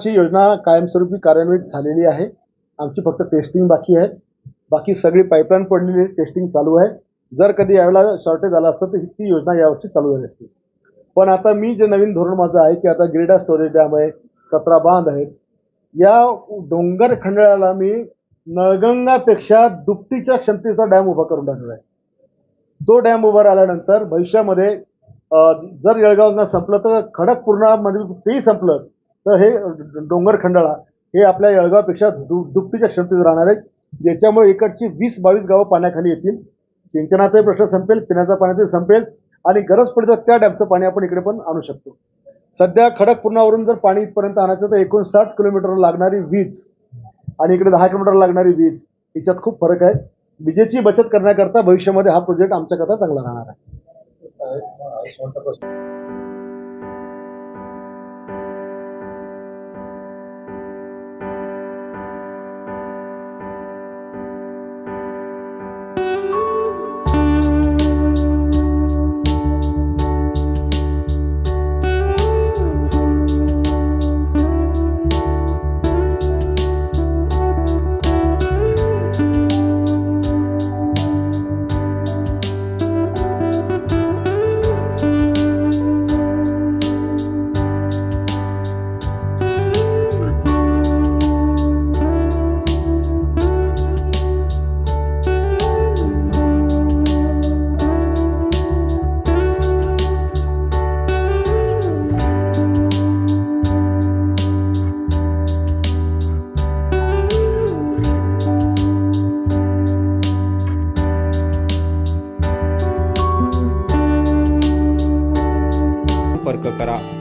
ची योजना कायमस्वरूपी कार्यान्वित झालेली आहे. आमची फक्त टेस्टिंग बाकी आहे. बाकी सगळी पाईपलाईन पडलेली टेस्टिंग चालू आहे. जर कधी यावेळेला शॉर्टेज झाला असतं तर ती योजना यावर्षी चालू झाली असती. पण आता मी जे नवीन धोरण माझं आहे की आता ग्रेडा स्टोरेज डॅम आहे सतरा बांध आहेत या डोंगर खंडाळ्याला मी नळगंगापेक्षा दुपटीच्या क्षमतेचा डॅम उभा करून टाकला आहे. तो डॅम उभा राहिल्यानंतर भविष्यामध्ये जर येळगावनं संपलं तर खडकपूर्णामध्ये तेही संपलं तर हे डोंगर खंडाळा हे आपल्या येळगावपेक्षा दु दुपटीच्या क्षमतेत राहणार आहे ज्याच्यामुळे इकडची वीस बावीस गावं पाण्याखाली येतील. सिंचनाचाही प्रश्न संपेल पिण्याचा पाण्याचाही संपेल. आणि गरज पडली तर त्या डॅमचं पाणी आपण इकडे पण आणू शकतो. सध्या खडकपूर्णावरून जर पाणी इथपर्यंत आणायचं तर एकोणसाठ किलोमीटर लागणारी वीज आणि इकडे दहा किलोमीटर लागणारी वीज याच्यात खूप फरक आहे. विजेची बचत करण्याकरता भविष्यामध्ये हा प्रोजेक्ट आमच्याकरता चांगला राहणार आहे. संपर्क करा.